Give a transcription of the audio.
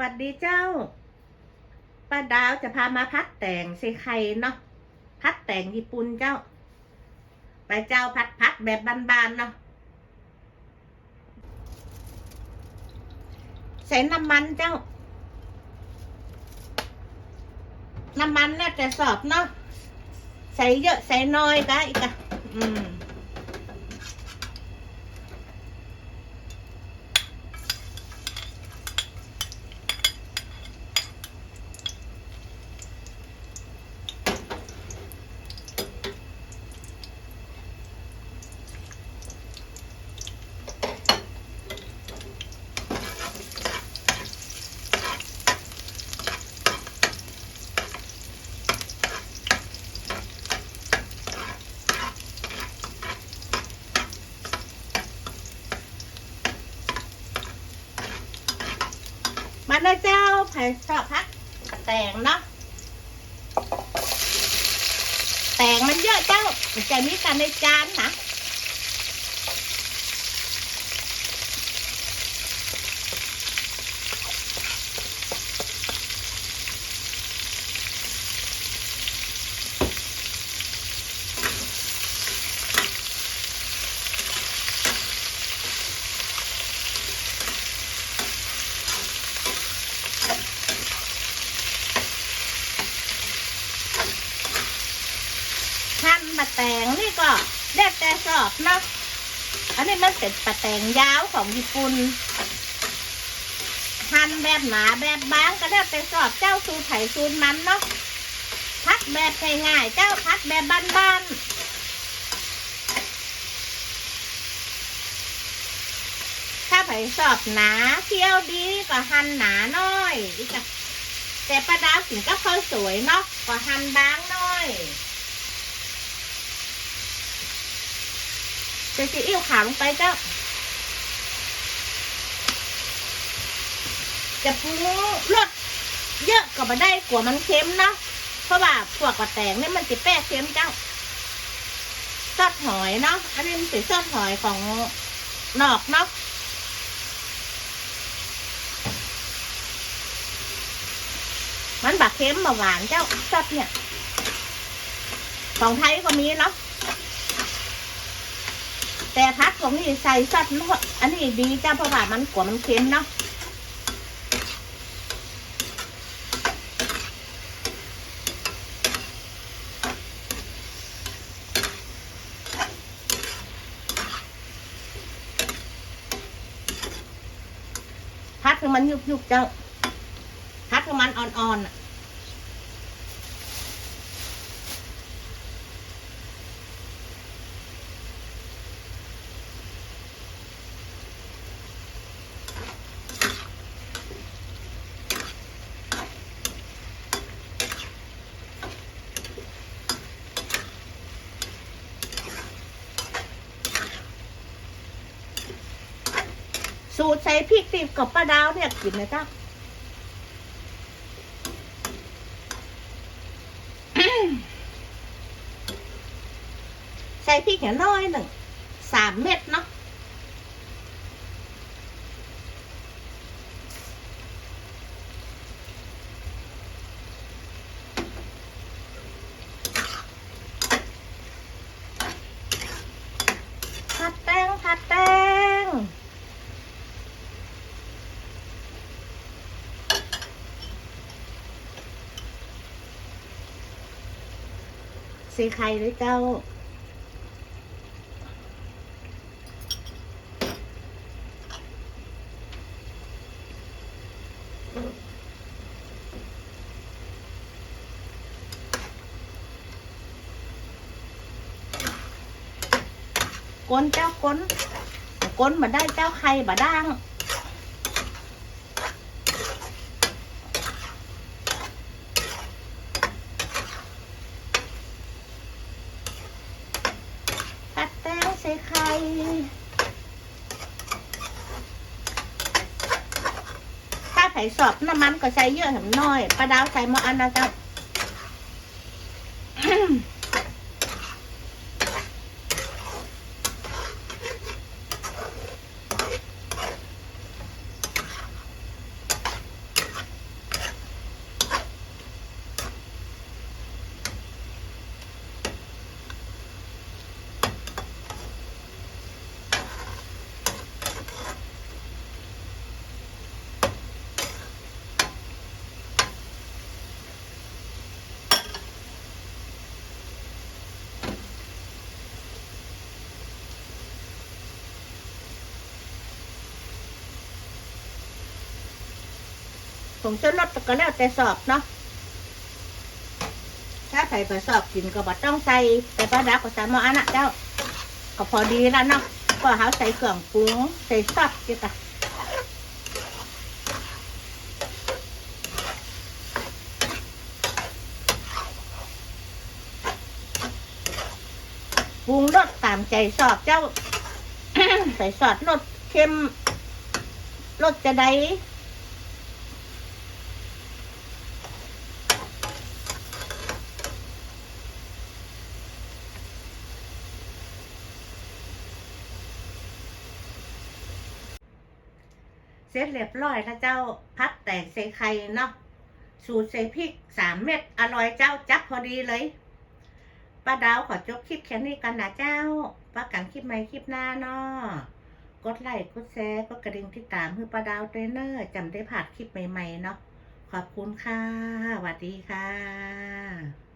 วัสดีเจ้า ป้าดาวจะพามาพัดแต่งใส่ไข่เนาะ พัดแต่งญี่ปุ่นเจ้า ไปเจ้าพัดพัดแบบบานๆเนาะ ใส่น้ำมันเจ้า น้ำมันน่าจะสอบเนาะ ใส่เยอะใส่น้อยก็อีกอะอืม มาเลยเจ้าไผ่ชอบพักแตงเนาะแตงมันเยอะเจ้ามันจะมีกันในจานนะ แตงนี่ก็ได้แต่ชอบเนาะอันนี้มันเป็นปลาแตงยาวของญี่ปุ่นหั่นแบบหนาแบบบางก็ได้แต่ชอบเจ้าสูไผ่สูตรมันเนาะพัดแบบง่ายๆเจ้าพัดแบบบ้านๆถ้าไผ่ชอบหนาเที่ยวดีก็หั่นหนาหน้อยแต่ปลาดาวถึงก็ค่อยสวยเนาะก็หั่นบางหน้อย จะซีอิ๊วขาวลงไปเจ้า จะปรุงรสเยอะก็มาได้กลัวมันเค็มเนาะเพราะว่าพวกกระแตงนี่มันจะแป้เค็มเจ้าซอสหอยเนาะอันนี้มันเป็นซอสหอยของนอกเนาะมันบักเค็มมาหวานเจ้าซอสเนี่ยของไทยก็มีเนาะ แต่พักของนี่ใส่ซอสนวดอันนี้ดีจ้าเพราะว่ามันกว่ามันเค็มเนาะพัดให้มันยุบยุบๆเจ้าพัดให้มันอ่อนๆ สูตรใส่พริกติบกับปลาดาวเนี่ยกินนะจ๊ะใส่พริกอย่างน้อยหนึ่งสามเม็ดเนาะผัดแป้งผัดแป้ง สีไข่ด้วยเจ้า ก้นเจ้าก้นก้นมาได้เจ้าไข่บาด่าง ตัดแต้วใส่ไข่ถ้าใส่สอบน้ำมันก็ใช้เยอะหน่อยปลาดาวใส่หมออันนะจ๊ะ ถ งชูรสก็แล้วแต่สอบเนาะถ้าใส่ไปสอบกินก็บ่ต้องใส่แต่ป้าดาก็ใส่หมออันนะเจ้าก็พอดีแล้วเนาะก็เขาใส่เครื่องปรุงใส่ซอสจิตะปรุงรสตามใจสอบเจ้า ใส่ซอสรสเค็มรสจะได้ เสร็จเรียบร้อยแล้วเจ้าพัดแตกใส่ไข่เนาะสูตรใส่พริกสามเม็ดอร่อยเจ้าจับพอดีเลยป้าดาวขอจบคลิปแค่นี้กันนะเจ้าป้ากันคลิปใหม่คลิปหน้าเนาะกดไลค์กดแชร์กดกระดิ่งติดตามเพื่อป้าดาวเทรนเนอร์จำได้ผ่านคลิปใหม่ๆเนาะขอบคุณค่ะสวัสดีค่ะ